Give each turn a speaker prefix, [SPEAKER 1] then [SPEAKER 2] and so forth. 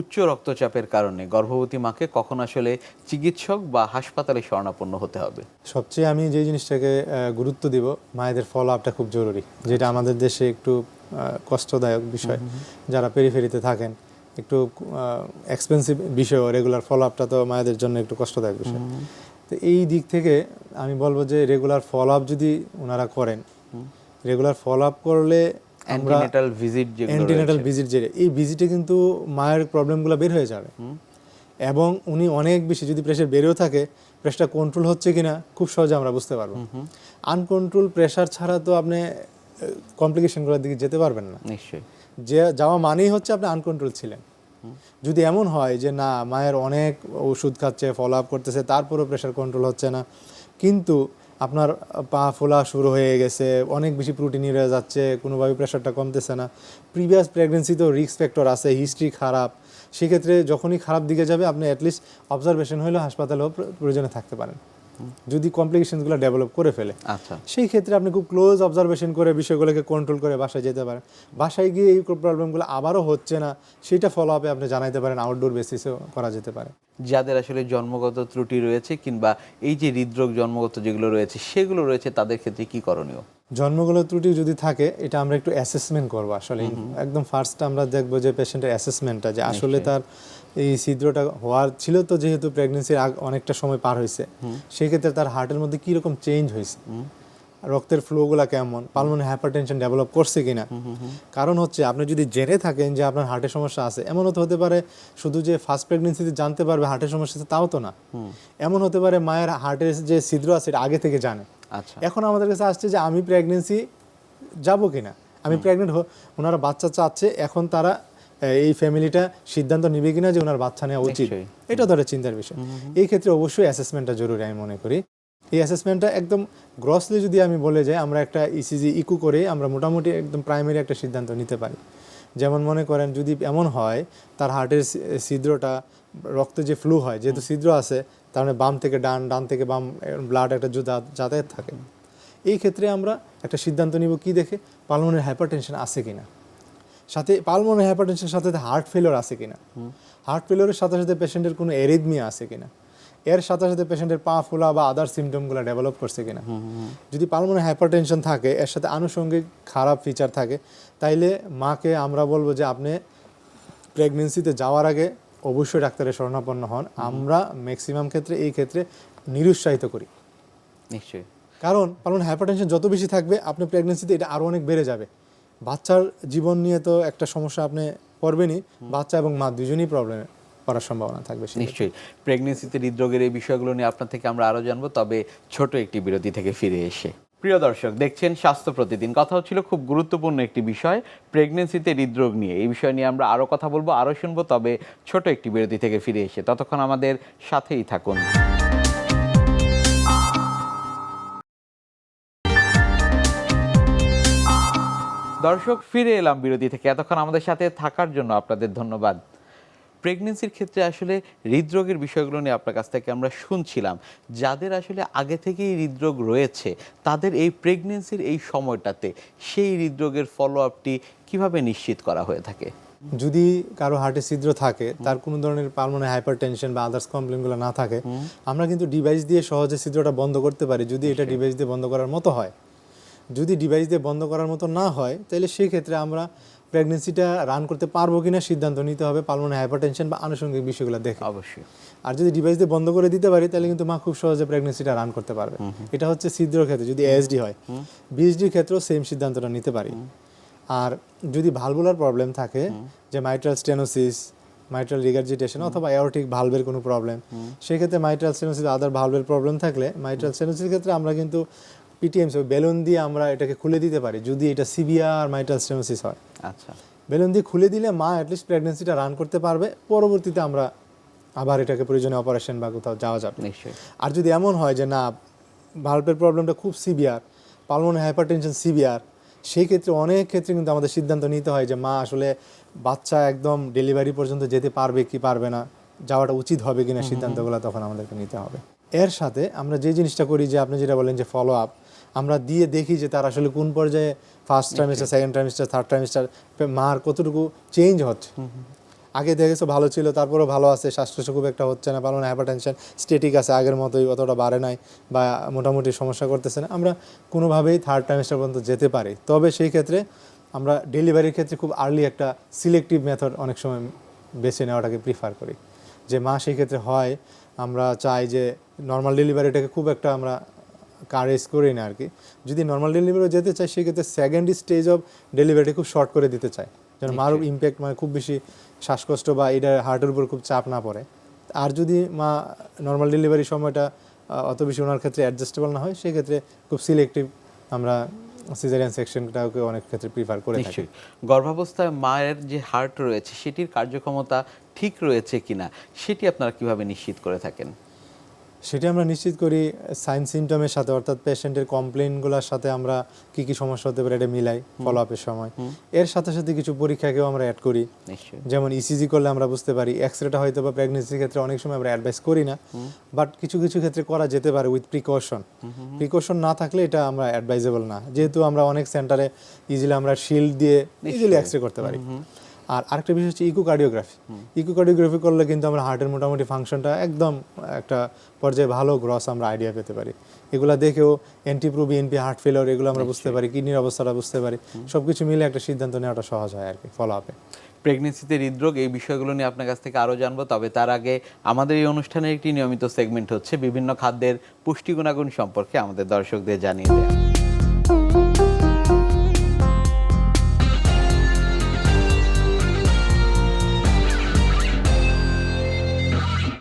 [SPEAKER 1] উচ্চ রক্তচাপের কারণে গর্ভবতী মাকে কখন আসলে চিকিৎসক বা হাসপাতালে শরণাপন্ন হতে হবে?
[SPEAKER 2] সবচেয়ে আমি যে জিনিসটাকে গুরুত্ব দিব মায়েদের ফলো আপটা খুব জরুরি। যেটা আমাদের দেশে একটু কষ্টদায়ক বিষয়। যারা পেরিফেরিতে থাকেন একটু এক্সপেন্সিভ বিষয় রেগুলার ফলো আপটা তো মায়েদের জন্য একটু কষ্টদায়ক বিষয়। তো এই দিক থেকে আমি বলব যে রেগুলার ফলো আপ যদি ওনারা করেন রেগুলার ফলো আপ করলে
[SPEAKER 1] অ্যান্টিনেটাল ভিজিট যেগুলো
[SPEAKER 2] অ্যান্টিনেটাল ভিজিট যে এই ভিজিটে কিন্তু মায়ের প্রবলেমগুলো বের হয়ে যাবে। এবং উনি অনেক বেশি যদি প্রেশার বেড়েও থাকে প্রেশারটা কন্ট্রোল হচ্ছে কিনা খুব সহজে আমরা বুঝতে পারব। আনকন্ট্রোল প্রেশার ছাড়া তো আপনি কমপ্লিকেশনগুলোর দিকে যেতে পারবেন না।
[SPEAKER 1] নিশ্চয়ই।
[SPEAKER 2] যে যাওয়া মানেই হচ্ছে আপনি আনকন্ট্রোল ছিলেন। যদি এমন হয় যে না মায়ের অনেক ওষুধ খাচ্ছে ফলো আপ করতেছে তারপরেও প্রেশার কন্ট্রোল হচ্ছে না। কিন্তু আপনার পা ফোলা শুরু হয়ে গেছে, অনেক বেশি প্রোটিন হয়ে যাচ্ছে কোনোভাবে প্রেশারটা কমতেছে না। প্রিভিয়াস প্রেগনেন্সিতেও রিস্ক ফ্যাক্টর আছে হিস্ট্রি খারাপ। সেক্ষেত্রে যখনই খারাপ দিকে যাবে, আপনি অ্যাটলিস্ট অবজারভেশন হলেও হাসপাতালেও প্রয়োজনে থাকতে পারেন। যদি কমপ্লিকেশনগুলো ডেভেলপ করে ফেলে।
[SPEAKER 1] আচ্ছা।
[SPEAKER 2] সেই ক্ষেত্রে আপনি খুব ক্লোজ অবজারভেশন করে বিষয়গুলোকে কন্ট্রোল করে বাসায় যেতে পারেন। বাসায় গিয়ে এই প্রবলেমগুলো আবারও হচ্ছে না সেটা ফলো আপে আপনি জানাইতে পারেন আউটডোর বেসিসেও করা যেতে পারে।
[SPEAKER 1] যাদের আসলে জন্মগত ত্রুটি রয়েছে কিংবা এই যে হৃদরোগ জন্মগত যেগুলো রয়েছে সেগুলো রয়েছে তাদের ক্ষেত্রে কী করণীয়?
[SPEAKER 2] জন্মগত ত্রুটি যদি থাকে এটা আমরা একটু অ্যাসেসমেন্ট করব আসলে। একদম ফার্স্ট আমরা দেখব যে পেশেন্টের অ্যাসেসমেন্টটা যে আসলে তার এই ছিদ্রটা হওয়ার ছিল তো যেহেতু প্রেগনেন্সির অনেকটা সময় পার হয়েছে। সেই ক্ষেত্রে তার হার্টের মধ্যে কীরকম চেঞ্জ হয়েছে? রক্তের ফ্লোগুলা কেমন? পালমোনারি হাইপারটেনশন ডেভেলপ করছে কিনা? কারণ হচ্ছে আপনি যদি জেনে থাকেন যে আপনার হার্টের সমস্যা আছে এমন তো হতে পারে শুধু যে ফার্স্ট প্রেগনেন্সিতে জানতে পারবে হার্টের সমস্যা আছে তাও তো না। এমন হতে পারে মায়ের হার্টের যে ছিদ্র আছে এটা আগে থেকে জানে। এখন আমাদের কাছে আসছে যে আমি প্রেগনেন্সি যাব কিনা? আমি প্রেগনেন্ট ওনারা বাচ্চা চাচ্ছে এখন তারা এই ফ্যামিলিটা সিদ্ধান্ত নিবে কিনা যে ওনার বাচ্চা নেওয়া উচিত। এটা ধরে চিন্তার বিষয়। এই ক্ষেত্রে অবশ্যই অ্যাসেসমেন্টটা জরুরি আমি মনে করি। এই অ্যাসেসমেন্টটা একদম গ্রসলি যদি আমি বলে যাই আমরা একটা ইসিজি ইকু করে আমরা মোটামুটি একদম প্রাইমারি একটা সিদ্ধান্ত নিতে পারি। যেমন মনে করেন যদি এমন হয় তার হার্টের ছিদ্রটা রক্তে যে ফ্লু হয় যেহেতু ছিদ্র আছে তার মানে বাম থেকে ডান ডান থেকে বাম ব্লাড একটা যাতায়াত থাকে। এই ক্ষেত্রে আমরা একটা সিদ্ধান্ত নিব কি দেখে পালমনের হাইপারটেনশন আছে কিনা। সাথে পালমনের হাইপারটেনশনের সাথে সাথে হার্ট ফেলিওর আছে কিনা। হার্ট ফেলিওরের সাথে সাথে পেশেন্টের কোনো এরিদমিয়া আছে কিনা। এর সাথে সাথে পেশেন্টের পা ফোলা বা আদার সিমটমগুলো ডেভেলপ করছে কিনা। যদি পালমনের হাইপারটেনশন থাকে এর সাথে আনুষঙ্গিক খারাপ ফিচার থাকে তাইলে মাকে আমরা বলব যে আপনি প্রেগনেন্সিতে যাওয়ার আগে অবশ্যই ডাক্তারের শরণাপন্ন হন। আমরা ম্যাক্সিমাম ক্ষেত্রে এই ক্ষেত্রে নিরুৎসাহিত করি।
[SPEAKER 1] নিশ্চয়ই।
[SPEAKER 2] কারণ কারণ হাইপারটেনশন যত বেশি থাকবে আপনি প্রেগনেন্সিতে এটা আরও অনেক বেড়ে যাবে। বাচ্চার জীবন নিয়ে তো একটা সমস্যা আপনি পড়বেনই বাচ্চা এবং মা দুজনেই প্রবলেম করার সম্ভাবনা থাকবে
[SPEAKER 1] নিশ্চয়ই। প্রেগনেন্সিতে হৃদরোগের এই বিষয়গুলো নিয়ে আপনার থেকে আমরা আরও জানব তবে ছোট একটি বিরতি থেকে ফিরে এসে। প্রিয় দর্শক, দেখছেন স্বাস্থ্য প্রতিদিন। কথা হচ্ছিল খুব গুরুত্বপূর্ণ একটি বিষয় প্রেগনেন্সিতে হৃদরোগ নিয়ে। এই বিষয় নিয়ে আমরা আরও কথা বলব, আরও শুনব, তবে ছোট একটি বিরতি থেকে ফিরে এসে। ততক্ষণ আমাদের সাথেই থাকুন। দর্শক, ফিরে এলাম বিরতি থেকে। এতক্ষণ আমাদের সাথে থাকার জন্য আপনাদের ধন্যবাদ। প্রেগনেন্সির ক্ষেত্রে আসলে হৃদরোগের বিষয়গুলো নিয়ে আপনার কাছ থেকে আমরা শুনছিলাম। যাদের আসলে আগে থেকেই হৃদরোগ রয়েছে তাদের এই প্রেগনেন্সির এই সময়টাতে সেই হৃদরোগের ফলো আপটি কীভাবে নিশ্চিত করা হয়ে থাকে?
[SPEAKER 2] যদি কারও হার্টে ছিদ্র থাকে তার কোনো ধরনের পালমোনে হাইপার টেনশন বা আদার্স কমপ্লেনগুলো না থাকে আমরা কিন্তু ডিভাইস দিয়ে সহজে ছিদ্রটা বন্ধ করতে পারি যদি এটা ডিভাইস দিয়ে বন্ধ করার মতো হয়। যদি ডিভাইস দিয়ে বন্ধ করার মতো না হয় তাহলে সেই ক্ষেত্রে আমরা প্রেগনেন্সিটা রান করতে পারব কিনা সিদ্ধান্ত নিতে হবে পালমোনারি হাইপারটেনশন বা আনুষঙ্গিক বিষয়গুলো দেখে।
[SPEAKER 1] অবশ্যই।
[SPEAKER 2] আর যদি ডিভাইস দিয়ে বন্ধ করে দিতে পারি তাহলে কিন্তু মা খুব সহজে প্রেগনেন্সিটা রান করতে পারবে। এটা হচ্ছে ছিদ্র ক্ষেত্রে যদি এএসডি হয়। বিএসডির ক্ষেত্রেও সেম সিদ্ধান্তটা নিতে পারি। আর যদি ভালভুলার প্রবলেম থাকে যে মাইট্রাল স্টেনোসিস মাইট্রাল রিগার্জিটেশন অথবা অ্যাওরটিক ভালভের কোনো প্রবলেম সেক্ষেত্রে মাইট্রাল স্টেনোসিস আদার ভালভের প্রবলেম থাকলে মাইট্রাল স্টেনোসিসের ক্ষেত্রে আমরা কিন্তু পিটিএমসি বেলুন দিয়ে আমরা এটাকে খুলে দিতে পারি যদি এটা সিভিয়ার স্টেনোসিস হয়।
[SPEAKER 1] আচ্ছা।
[SPEAKER 2] বেলুন দিয়ে খুলে দিলে মা অ্যাটলিস্ট প্রেগনেন্সিটা রান করতে পারবে পরবর্তীতে আমরা আবার এটাকে প্রয়োজনে অপারেশন বা কোথাও যাওয়া যাবে।
[SPEAKER 1] নিশ্চয়ই।
[SPEAKER 2] আর যদি এমন হয় যে না ভাল্বের প্রবলেমটা খুব সিভিয়ার পালমোনারি হাইপারটেনশন সিভিয়ার সেই ক্ষেত্রে অনেক ক্ষেত্রে কিন্তু আমাদের সিদ্ধান্ত নিতে হয় যে মা আসলে বাচ্চা একদম ডেলিভারি পর্যন্ত যেতে পারবে কি পারবে না যাওয়াটা উচিত হবে কিনা সিদ্ধান্তগুলো তখন আমাদেরকে নিতে হবে। এর সাথে আমরা যে জিনিসটা করি যে আপনি যেটা বলেন যে ফলো আপ আমরা দিয়ে দেখি যে তার আসলে কোন পর্যায়ে first trimester second trimester third trimester মার কতটুকু চেঞ্জ হচ্ছে। আগে দেখেছ ভালো ছিল তারপরেও ভালো আছে শ্বাসকষ্ট খুব একটা হচ্ছে না ভালো না হ্যাপারটেনশন স্টেটিক আছে আগের মতোই অতটা বাড়ে নাই বা মোটামুটি সমস্যা করতেছে না। আমরা কোনোভাবেই থার্ড ট্রাইমেস্টার পর্যন্ত যেতে পারি। তবে সেই ক্ষেত্রে আমরা ডেলিভারির ক্ষেত্রে খুব আর্লি একটা সিলেক্টিভ মেথড অনেক সময় বেছে নেওয়াটাকে প্রিফার করি। যে মা সেই ক্ষেত্রে হয় আমরা চাই যে নর্মাল ডেলিভারিটাকে খুব একটা আমরা কারেজ করি না আর কি যদি নর্মাল ডেলিভারি যেতে চাই সেক্ষেত্রে সেকেন্ড স্টেজ অফ ডেলিভারিটা খুব শর্ট করে দিতে চাই যেন মার ইম্প্যাক্ট মানে খুব বেশি শ্বাসকষ্ট বা এটা হার্টের উপর খুব চাপ না পড়ে। আর যদি মা নর্মাল ডেলিভারি সময়টা অত বেশি ওনার ক্ষেত্রে অ্যাডজাস্টেবল না হয় সেক্ষেত্রে খুব সিলেক্টিভ আমরা সিজারিয়ান সেকশনটাকে অনেক ক্ষেত্রে প্রিফার করে থাকি।
[SPEAKER 1] গর্ভাবস্থায় মায়ের যে হার্ট রয়েছে সেটির কার্যক্ষমতা ঠিক রয়েছে কিনা সেটি আপনারা কীভাবে নিশ্চিত করে থাকেন?
[SPEAKER 2] সেটা আমরা নিশ্চিত করি সাইন সিমটমের সাথে অর্থাৎ পেশেন্টের কমপ্লেনগুলোর সাথে আমরা কি কি সমস্যা হতে পারে এটা মিলাই ফলো আপের সময়। এর সাথে সাথে কিছু পরীক্ষাকেও আমরা অ্যাড করি। যেমন ইসিজি করলে আমরা বুঝতে পারি এক্স রেটা হয়তো বা প্রেগনেন্সির ক্ষেত্রে অনেক সময় আমরা অ্যাডভাইস করি না বাট কিছু কিছু ক্ষেত্রে করা যেতে পারে উইথ প্রিকশন প্রিকশন না থাকলে এটা আমরা অ্যাডভাইজেবল না। যেহেতু আমরা অনেক সেন্টারে ইজিলি আমরা শিল্ড দিয়ে ইজিলি এক্স রে করতে পারি। আর আরেকটা বিষয় হচ্ছে ইকোকার্ডিওগ্রাফি ইকোকার্ডিওগ্রাফি করলে কিন্তু আমরা হার্টের মোটামুটি ফাংশনটা একদম একটা পর্যায়ে ভালো গ্রস আমরা আইডিয়া পেতে পারি। এগুলা দেখেও এন্টিপ্রো বিএনপি হার্ট ফেলিওর এগুলো আমরা বুঝতে পারি কিডনির অবস্থাটা বুঝতে পারি। সবকিছু মিলে একটা সিদ্ধান্ত নেওয়াটা সহজ হয় আর কি ফলো আপে
[SPEAKER 1] প্রেগনেন্সিতে হৃদরোগ এই বিষয়গুলো নিয়ে আপনার কাছ থেকে আরও জানব তবে তার আগে আমাদের এই অনুষ্ঠানের একটি নিয়মিত সেগমেন্ট হচ্ছে বিভিন্ন খাদ্যের পুষ্টি গুণাগুণ সম্পর্কে আমাদের দর্শকদের জানিয়ে দেওয়া